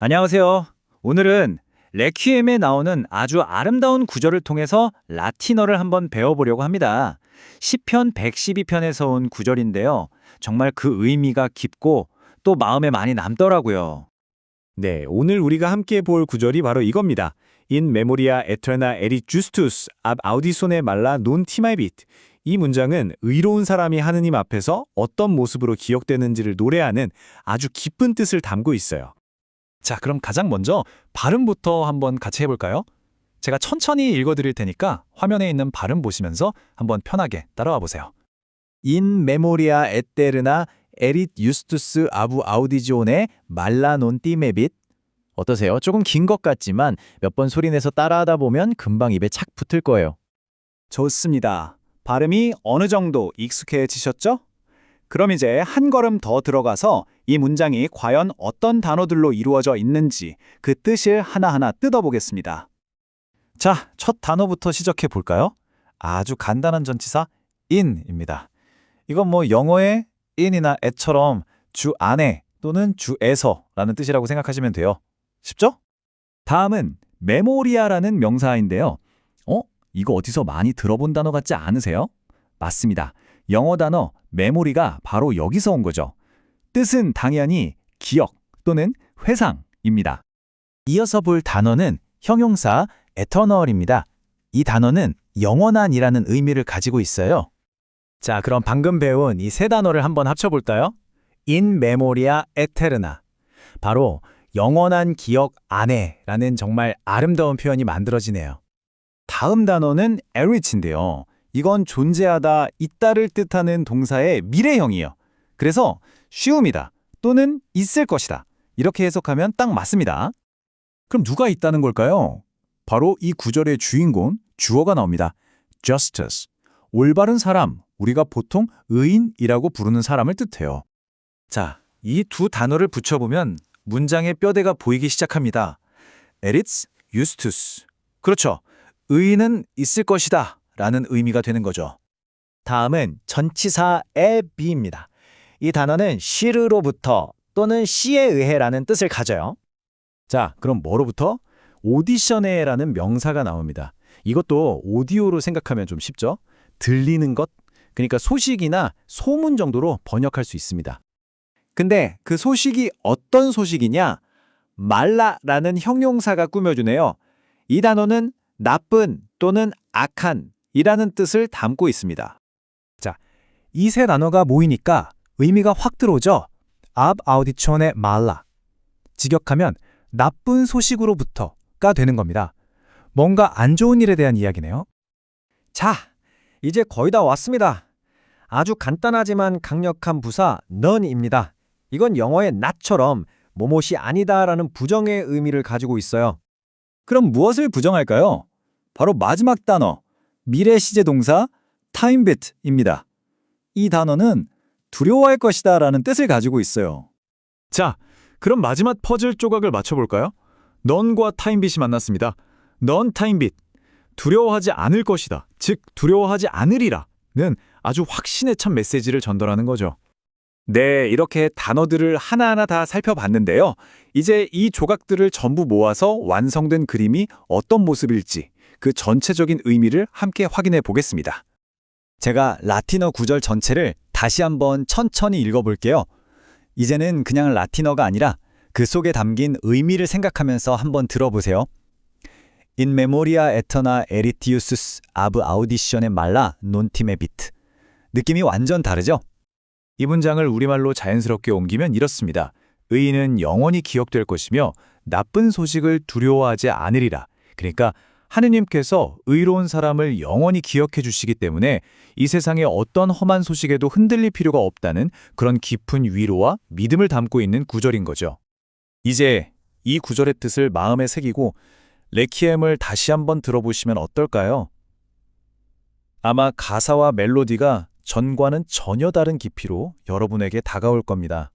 안녕하세요. 오늘은 레퀴엠에 나오는 아주 아름다운 구절을 통해서 라틴어를 한번 배워보려고 합니다. 시편 112편에서 온 구절인데요. 정말 그 의미가 깊고 또 마음에 많이 남더라고요. 네, 오늘 우리가 함께 볼 구절이 바로 이겁니다. In memoria eterna erit justus ab audisone malla non timebit. 이 문장은 의로운 사람이 하느님 앞에서 어떤 모습으로 기억되는지를 노래하는 아주 깊은 뜻을 담고 있어요. 자, 그럼 가장 먼저 발음부터 한번 같이 해볼까요? 제가 천천히 읽어드릴 테니까 화면에 있는 발음 보시면서 한번 편하게 따라와 보세요. Memoria eterna erit justus ab audisione malla non timebit. 어떠세요? 조금 긴 것 같지만 몇 번 소리내서 따라하다 보면 금방 입에 착 붙을 거예요. 좋습니다. 발음이 어느 정도 익숙해지셨죠? 그럼 이제 한 걸음 더 들어가서 이 문장이 과연 어떤 단어들로 이루어져 있는지 그 뜻을 하나하나 뜯어보겠습니다. 자, 첫 단어부터 시작해 볼까요? 아주 간단한 전치사 in입니다. 이건 뭐 영어의 in이나 at처럼 주 안에 또는 주에서라는 뜻이라고 생각하시면 돼요. 쉽죠? 다음은 메모리아라는 명사인데요. 어? 이거 어디서 많이 들어본 단어 같지 않으세요? 맞습니다. 영어 단어 메모리가 바로 여기서 온 거죠. 뜻은 당연히 기억 또는 회상입니다. 이어서 볼 단어는 형용사 eternal입니다. 이 단어는 영원한이라는 의미를 가지고 있어요. 자, 그럼 방금 배운 이 세 단어를 한번 합쳐볼까요? In memoria eterna. 바로 영원한 기억 안에 라는 정말 아름다운 표현이 만들어지네요. 다음 단어는 erit인데요. 이건 존재하다, 있다를 뜻하는 동사의 미래형이에요. 그래서 쉬움이다 또는 있을 것이다. 이렇게 해석하면 딱 맞습니다. 그럼 누가 있다는 걸까요? 바로 이 구절의 주인공, 주어가 나옵니다. justice. 올바른 사람, 우리가 보통 의인이라고 부르는 사람을 뜻해요. 자, 이 두 단어를 붙여보면 문장의 뼈대가 보이기 시작합니다. erit's justus. 그렇죠. 의인은 있을 것이다 라는 의미가 되는 거죠. 다음은 전치사 에비입니다. 이 단어는 시르로부터 또는 시에 의해라는 뜻을 가져요. 자, 그럼 뭐로부터? 오디션에라는 명사가 나옵니다. 이것도 오디오로 생각하면 좀 쉽죠? 들리는 것? 그러니까 소식이나 소문 정도로 번역할 수 있습니다. 근데 그 소식이 어떤 소식이냐? 말라라는 형용사가 꾸며주네요. 이 단어는 나쁜 또는 악한 이라는 뜻을 담고 있습니다. 이세 단어가 모이니까 의미가 확 들어오죠. ab auditione malla. 직역하면 나쁜 소식으로부터가 되는 겁니다. 뭔가 안 좋은 일에 대한 이야기네요. 자, 이제 거의 다 왔습니다. 아주 간단하지만 강력한 부사 none입니다. 이건 영어의 not처럼 뭐뭇이 아니다라는 부정의 의미를 가지고 있어요. 그럼 무엇을 부정할까요? 바로 마지막 단어, 미래 시제 동사 timebit입니다. 이 단어는 두려워할 것이다 라는 뜻을 가지고 있어요. 자, 그럼 마지막 퍼즐 조각을 맞춰볼까요? 넌과 타임빗이 만났습니다. 넌 타임빗. 두려워하지 않을 것이다. 즉, 두려워하지 않으리라. 는 아주 확신에 찬 메시지를 전달하는 거죠. 네, 이렇게 단어들을 하나하나 다 살펴봤는데요. 이제 이 조각들을 전부 모아서 완성된 그림이 어떤 모습일지 그 전체적인 의미를 함께 확인해 보겠습니다. 제가 라틴어 구절 전체를 다시 한번 천천히 읽어볼게요. 이제는 그냥 라틴어가 아니라 그 속에 담긴 의미를 생각하면서 한번 들어보세요. In memoria eterna eritius ab auditione malla non timebit. 느낌이 완전 다르죠? 이 문장을 우리말로 자연스럽게 옮기면 이렇습니다. 의인은 영원히 기억될 것이며 나쁜 소식을 두려워하지 않으리라. 그러니까 하느님께서 의로운 사람을 영원히 기억해 주시기 때문에 이 세상의 어떤 험한 소식에도 흔들릴 필요가 없다는 그런 깊은 위로와 믿음을 담고 있는 구절인 거죠. 이제 이 구절의 뜻을 마음에 새기고 레키엠을 다시 한번 들어보시면 어떨까요? 아마 가사와 멜로디가 전과는 전혀 다른 깊이로 여러분에게 다가올 겁니다.